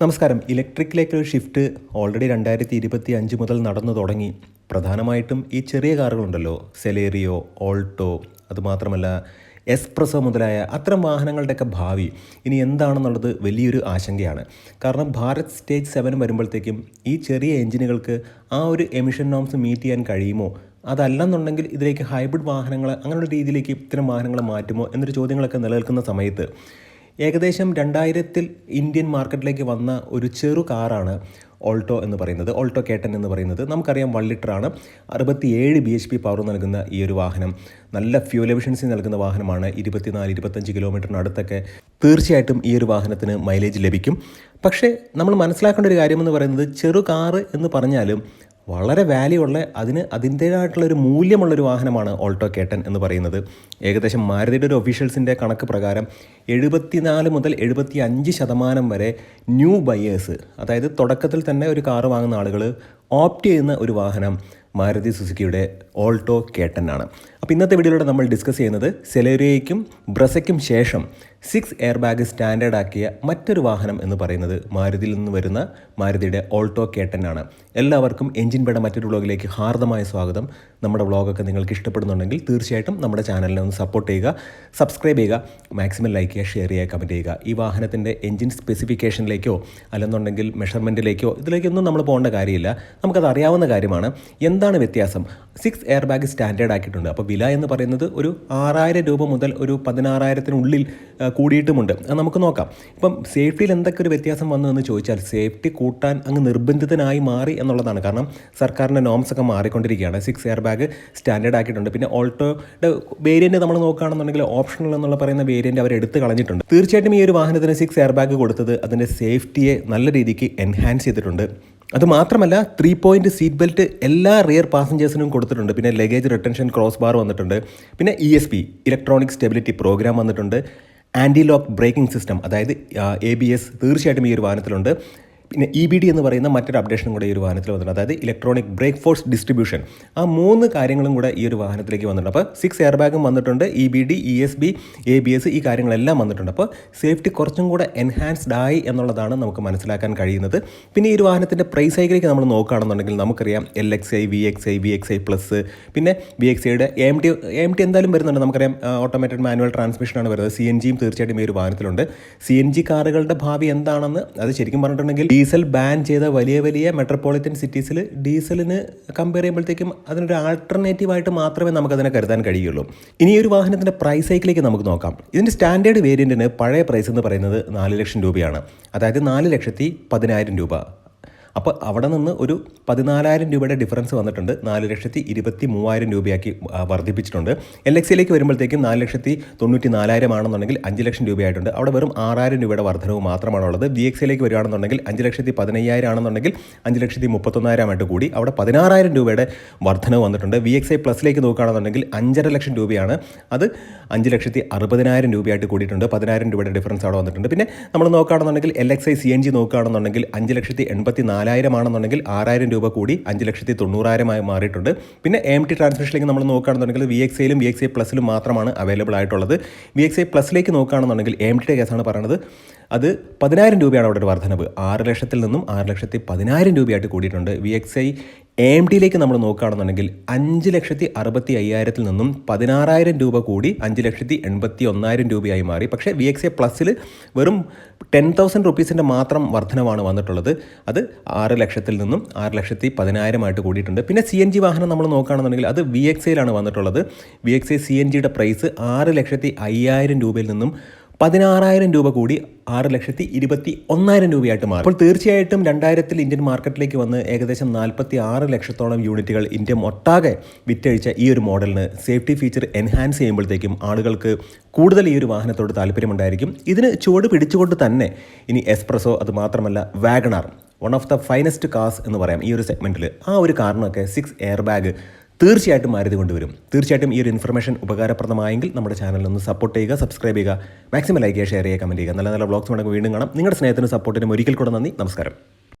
നമസ്കാരം. ഇലക്ട്രിക്കിലേക്കൊരു shift already രണ്ടായിരത്തി ഇരുപത്തി അഞ്ച് മുതൽ നടന്നു തുടങ്ങി. പ്രധാനമായിട്ടും ഈ ചെറിയ കാറുകളുണ്ടല്ലോ. സെലേറിയോ ഓൾട്ടോ അതുമാത്രമല്ല എസ്പ്രസോ മുതലായ അത്തരം വാഹനങ്ങളുടെയൊക്കെ ഭാവി ഇനി എന്താണെന്നുള്ളത് വലിയൊരു ആശങ്കയാണ്. കാരണം ഭാരത് സ്റ്റേജ് സെവൻ വരുമ്പോഴത്തേക്കും ഈ ചെറിയ എഞ്ചിനുകൾക്ക് ആ ഒരു എമിഷൻ നോംസ് മീറ്റ് ചെയ്യാൻ കഴിയുമോ? അതല്ലെന്നുണ്ടെങ്കിൽ ഇതിലേക്ക് ഹൈബ്രിഡ് വാഹനങ്ങൾ അങ്ങനെയുള്ള രീതിയിലേക്ക് ഇത്തരം വാഹനങ്ങൾ മാറ്റുമോ എന്നൊരു ചോദ്യങ്ങളൊക്കെ നിലനിൽക്കുന്ന സമയത്ത് ഏകദേശം രണ്ടായിരത്തിൽ ഇന്ത്യൻ മാർക്കറ്റിലേക്ക് വന്ന ഒരു ചെറു കാറാണ് ഓൾട്ടോ എന്ന് പറയുന്നത്. ഓൾട്ടോ കേട്ടൻ എന്ന് പറയുന്നത് നമുക്കറിയാം വൺ ലിറ്ററാണ് അറുപത്തിയേഴ് ബി എച്ച് പി പവർ നൽകുന്ന ഈ ഒരു വാഹനം. നല്ല ഫ്യൂൽ എഫിഷ്യൻസി നൽകുന്ന വാഹനമാണ്. ഇരുപത്തിനാല് ഇരുപത്തഞ്ച് കിലോമീറ്ററിനടുത്തൊക്കെ തീർച്ചയായിട്ടും ഈ ഒരു വാഹനത്തിന് മൈലേജ് ലഭിക്കും. പക്ഷേ നമ്മൾ മനസ്സിലാക്കേണ്ട ഒരു കാര്യമെന്ന് പറയുന്നത് ചെറു കാറ് എന്ന് പറഞ്ഞാലും വളരെ വാല്യൂ ഉള്ള അതിന് അതിന്റേതായിട്ടുള്ള ഒരു മൂല്യമുള്ള ഒരു വാഹനമാണ് ഓൾട്ടോ കേട്ടൻ എന്ന് പറയുന്നത്. ഏകദേശം മാരുതിയുടെ ഒരു ഒഫീഷ്യൽസിന്റെ കണക്ക് പ്രകാരം എഴുപത്തിനാല് മുതൽ എഴുപത്തി അഞ്ച് ശതമാനം വരെ ന്യൂ ബയേഴ്സ് അതായത് തുടക്കത്തിൽ തന്നെ ഒരു കാറ് വാങ്ങുന്ന ആളുകൾ ഓപ്റ്റ് ചെയ്യുന്ന ഒരു വാഹനം മാരുതി സുസുക്കിയുടെ ഓൾട്ടോ കേട്ടനാണ് അപ്പോൾ ഇന്നത്തെ വീഡിയോയിലൂടെ നമ്മൾ ഡിസ്കസ് ചെയ്യുന്നത് സെലേരിയയ്ക്കും ബ്രസയ്ക്കും ശേഷം സിക്സ് എയർ ബാഗ് സ്റ്റാൻഡേർഡ് ആക്കിയ മറ്റൊരു വാഹനം എന്ന് പറയുന്നത് മാരുതിയിൽ നിന്ന് വരുന്ന മാരുതിയുടെ ഓൾട്ടോ കേട്ടനാണ്. എല്ലാവർക്കും എഞ്ചിൻ പേട മറ്റൊരു വ്ളോഗിലേക്ക് ഹാർദമായ സ്വാഗതം. നമ്മുടെ വ്ളോഗൊക്കെ നിങ്ങൾക്ക് ഇഷ്ടപ്പെടുന്നുണ്ടെങ്കിൽ തീർച്ചയായിട്ടും നമ്മുടെ ചാനലിനെ ഒന്ന് സപ്പോർട്ട് ചെയ്യുക സബ്സ്ക്രൈബ് ചെയ്യുക മാക്സിമം ലൈക്ക് ചെയ്യുക ഷെയർ ചെയ്യുക കമന്റ് ചെയ്യുക. ഈ വാഹനത്തിന്റെ എഞ്ചിൻ സ്പെസിഫിക്കേഷനിലേക്കോ അല്ലെന്നുണ്ടെങ്കിൽ മെഷർമെന്റിലേക്കോ ഇതിലേക്കൊന്നും നമ്മൾ പോകേണ്ട കാര്യമില്ല. നമുക്കത് അറിയാവുന്ന കാര്യമാണ്. എന്താണ് വ്യത്യാസം? സിക്സ് എയർ ബാഗ് സ്റ്റാൻഡേർഡ് ആക്കിയിട്ടുണ്ട് അപ്പോൾ വില എന്ന് പറയുന്നത് ഒരു ആറായിരം രൂപ മുതൽ ഒരു പതിനാറായിരത്തിനുള്ളിൽ കൂടിയിട്ടുമുണ്ട്. നമുക്ക് നോക്കാം. ഇപ്പം സേഫ്റ്റിയിൽ എന്തൊക്കെ ഒരു വ്യത്യാസം വന്നു എന്ന് ചോദിച്ചാൽ സേഫ്റ്റി കൂട്ടാൻ അങ്ങ് നിർബന്ധിതനായി മാറി എന്നുള്ളതാണ്. കാരണം സർക്കാരിന്റെ നോംസ് ഒക്കെ മാറിക്കൊണ്ടിരിക്കുകയാണ്. സിക്സ് എയർ ബാഗ് സ്റ്റാൻഡേർഡ് ആക്കിയിട്ടുണ്ട്. പിന്നെ ഓൾട്ടോയുടെ വേരിയന്റ് നമ്മൾ നോക്കുകയാണെന്നുണ്ടെങ്കിൽ ഓപ്ഷണൽ എന്നുള്ള പറയുന്ന വേരിയന്റ് അവർ എടുത്ത് കളഞ്ഞിട്ടുണ്ട്. തീർച്ചയായിട്ടും ഈ ഒരു വാഹനത്തിന് സിക്സ് എയർ ബാഗ് കൊടുത്തത് അതിന്റെ സേഫ്റ്റിയെ നല്ല രീതിക്ക് എൻഹാൻസ് ചെയ്തിട്ടുണ്ട്. അത് മാത്രമല്ല ത്രീ പോയിന്റ് സീറ്റ് ബെൽറ്റ് എല്ലാ റിയർ പാസഞ്ചേഴ്സിനും കൊടുത്തിട്ടുണ്ട്. പിന്നെ ലഗേജ് റിട്ടൻഷൻ ക്രോസ് ബാർ വന്നിട്ടുണ്ട്. പിന്നെ E S P electronic stability programme വന്നിട്ടുണ്ട്. ആന്റി ലോക്ക് ബ്രേക്കിംഗ് സിസ്റ്റം അതായത് എ ബി എസ് തീർച്ചയായിട്ടും ഈ ഒരു വാഹനത്തിലുണ്ട്. പിന്നെ ഇ ബി ഡി എന്ന് പറയുന്ന മറ്റൊരു അപ്ഡേഷനും കൂടെ ഈ ഒരു വാഹനത്തിൽ വന്നിട്ടുണ്ട്. അതായത് ഇലക്ട്രോണിക് ബ്രേക്ക് ഫോഴ്സ് ഡിസ്ട്രിബ്യൂഷൻ ആ മൂന്ന് കാര്യങ്ങളും കൂടെ ഈ ഒരു വാഹനത്തിലേക്ക് വന്നിട്ടുണ്ട്. അപ്പോൾ സിക്സ് എയർ ബാഗും വന്നിട്ടുണ്ട്. E B D E S B A B S ഈ കാര്യങ്ങളെല്ലാം വന്നിട്ടുണ്ട്. അപ്പോൾ സേഫ്റ്റി കുറച്ചും കൂടെ എൻഹാൻസ്ഡ് ആയി എന്നുള്ളതാണ് നമുക്ക് മനസ്സിലാക്കാൻ കഴിയുന്നത്. പിന്നെ ഈ ഒരു വാഹനത്തിന്റെ പ്രൈസ് ഹൈക്കിലേക്ക് നമ്മൾ നോക്കുകയാണെന്നുണ്ടെങ്കിൽ നമുക്കറിയാം L X I V X I V X I plus പിന്നെ വി എക്സ് ഐയുടെ എം ടി എം ടി എന്തായാലും വരുന്നുണ്ട്. നമുക്കറിയാം ഓട്ടോമാറ്റഡ് മാനുവൽ ട്രാൻസ്മിഷനാണ് വരുന്നത്. സി എൻ ജിയും തീർച്ചയായിട്ടും ഈ ഒരു വാഹനത്തിലുണ്ട്. സി എൻ ജി കാറുകളുടെ ഭാവി എന്താണെന്ന് അത് ശരിക്കും പറഞ്ഞിട്ടുണ്ടെങ്കിൽ ഡീസൽ ബാൻ ചെയ്ത വലിയ വലിയ മെട്രോപൊളിറ്റൻ സിറ്റീസിൽ ഡീസലിന് കമ്പയർ ചെയ്യുമ്പോഴത്തേക്കും അതിനൊരു ആൾട്ടർനേറ്റീവായിട്ട് മാത്രമേ നമുക്കതിനെ കരുതാൻ കഴിയുള്ളൂ. ഇനി ഒരു വാഹനത്തിന്റെ പ്രൈസ് സൈക്കിളിലേക്ക് നമുക്ക് നോക്കാം. ഇതിന്റെ സ്റ്റാൻഡേർഡ് വേരിയന്റിന് പഴയ പ്രൈസ് എന്ന് പറയുന്നത് നാല് ലക്ഷം രൂപയാണ്. അതായത് നാല് ലക്ഷത്തി പതിനായിരം രൂപ. അപ്പോൾ അവിടെ നിന്ന് ഒരു പതിനാലായിരം രൂപയുടെ ഡിഫറൻസ് വന്നിട്ടുണ്ട്. നാല് ലക്ഷത്തി ഇരുപത്തി മൂവായിരം രൂപയാക്കി വർദ്ധിപ്പിച്ചിട്ടുണ്ട്. എൽ എക്സിലേക്ക് വരുമ്പോഴത്തേക്കും നാല് ലക്ഷത്തി തൊണ്ണൂറ്റി നാലായിരം ആണെന്നുണ്ടെങ്കിൽ അഞ്ച് ലക്ഷം രൂപയായിട്ടുണ്ട്. അവിടെ വെറും ആറായിരം രൂപയുടെ വർധനവ് മാത്രമാണുള്ളത് ബി എക്സിലേക്ക് വരികയാണെന്നുണ്ടെങ്കിൽ അഞ്ച് ലക്ഷത്തി പതിനയ്യായിരം ആണെന്നുണ്ടെങ്കിൽ അഞ്ച് ലക്ഷത്തി മുപ്പത്തൊന്നായിരമായിട്ട് കൂടി. അവിടെ പതിനാറായിരം രൂപയുടെ വർധനവ് വന്നിട്ടുണ്ട്. വി എക്സ് ഐ പ്ലസിലേക്ക് നോക്കുകയാണെന്നുണ്ടെങ്കിൽ അഞ്ചര ലക്ഷം രൂപയാണ്. അത് അഞ്ച് ലക്ഷത്തി അറുപതിനായിരം രൂപയായിട്ട് കൂടിയിട്ടുണ്ട്. പതിനായിരം രൂപയുടെ ഡിഫറൻസ് അവിടെ വന്നിട്ടുണ്ട്. പിന്നെ നമ്മൾ നോക്കുകയാണെന്നുണ്ടെങ്കിൽ L X I C N G നോക്കുകയാണെന്നുണ്ടെങ്കിൽ അഞ്ച് ലക്ഷത്തി എൺപത്തി നാലായിരം ആണെന്നുണ്ടെങ്കിൽ ആറായിരം രൂപ കൂടി അഞ്ച് ലക്ഷത്തി തൊണ്ണൂറായിരമായി മാറിയിട്ടുണ്ട്. പിന്നെ എം ടി ട്രാൻസ്മിഷനിലേക്ക് നമ്മൾ നോക്കുകയാണെന്നുണ്ടെങ്കിൽ വി എക്സ് എയിലും വി എക്സ് ഐ പ്ലസിലും മാത്രമാണ് അവൈലബിൾ ആയിട്ടുള്ളത്. വി എക്സ് ഐ പ്ലസിലേക്ക് നോക്കുകയാണെന്നുണ്ടെങ്കിൽ എം ടിയുടെ കേസാണ് പറയുന്നത്. അത് പതിനായിരം രൂപയാണ് അവിടെ ഒരു വർധനവ്. ആറ് ലക്ഷത്തിൽ നിന്നും ആറ് ലക്ഷത്തി പതിനായിരം രൂപയായിട്ട് കൂടിയിട്ടുണ്ട്. വി എക്സ് ഐ എം ടിയിലേക്ക് നമ്മൾ നോക്കുകയാണെന്നുണ്ടെങ്കിൽ അഞ്ച് ലക്ഷത്തി അറുപത്തി അയ്യായിരത്തിൽ നിന്നും പതിനാറായിരം രൂപ കൂടി അഞ്ച് ലക്ഷത്തി എൺപത്തി ഒന്നായിരം രൂപയായി മാറി. പക്ഷേ വി എക്സ് എ പ്ലസ്സിൽ വെറും ടെൻ തൗസൻഡ് റുപ്പീസിന്റെ മാത്രം വർധനമാണ് വന്നിട്ടുള്ളത്. അത് ആറ് ലക്ഷത്തിൽ നിന്നും ആറ് ലക്ഷത്തി പതിനായിരമായിട്ട് കൂടിയിട്ടുണ്ട്. പിന്നെ സി എൻ ജി വാഹനം നമ്മൾ നോക്കുകയാണെന്നുണ്ടെങ്കിൽ അത് വി എക്സ് എയിലാണ് വന്നിട്ടുള്ളത്. V X A C N ജിയുടെ പ്രൈസ് ആറ് ലക്ഷത്തി അയ്യായിരം രൂപയിൽ നിന്നും പതിനാറായിരം രൂപ കൂടി ആറ് ലക്ഷത്തി ഇരുപത്തി ഒന്നായിരം രൂപയായിട്ട് മാറും. അപ്പോൾ തീർച്ചയായിട്ടും രണ്ടായിരത്തിൽ ഇന്ത്യൻ മാർക്കറ്റിലേക്ക് വന്ന് ഏകദേശം നാൽപ്പത്തി ആറ് ലക്ഷത്തോളം യൂണിറ്റുകൾ ഇന്ത്യ ഒട്ടാകെ വിറ്റഴിച്ച ഈ ഒരു മോഡലിന് സേഫ്റ്റി ഫീച്ചർ എൻഹാൻസ് ചെയ്യുമ്പോഴത്തേക്കും ആളുകൾക്ക് കൂടുതൽ ഈ ഒരു വാഹനത്തോട് താല്പര്യമുണ്ടായിരിക്കും. ഇതിന് ചുവട് പിടിച്ചുകൊണ്ട് തന്നെ ഇനി എസ്പ്രസോ അത് മാത്രമല്ല WagonR one of the finest cars എന്ന് പറയാം ഈ ഒരു സെഗ്മെന്റിൽ ആ ഒരു കാറിനൊക്കെ സിക്സ് എയർ ബാഗ് തീർച്ചയായിട്ടും മാരുതി കൊണ്ടുവരും. തീർച്ചയായിട്ടും ഈ ഒരു ഇൻഫർമേഷൻ ഉപകാരപ്രദമായെങ്കിൽ നമ്മുടെ ചാനലിൽ ഒന്ന് സപ്പോർട്ട് ചെയ്യുക സബ്സ്ക്രൈബ് ചെയ്യുക മാക്സിമം ലൈക്ക് ചെയ്യുക ഷെയർ ചെയ്യുക കമന്റ് ചെയ്യുക. നല്ല നല്ല ബ്ലോഗ്സ് വേണമെങ്കിൽ വീണ്ടും കാണാം. നിങ്ങളുടെ സ്നേഹത്തിനും സപ്പോർട്ടിനും ഒരിക്കൽ കൂടെ നന്ദി. നമസ്കാരം.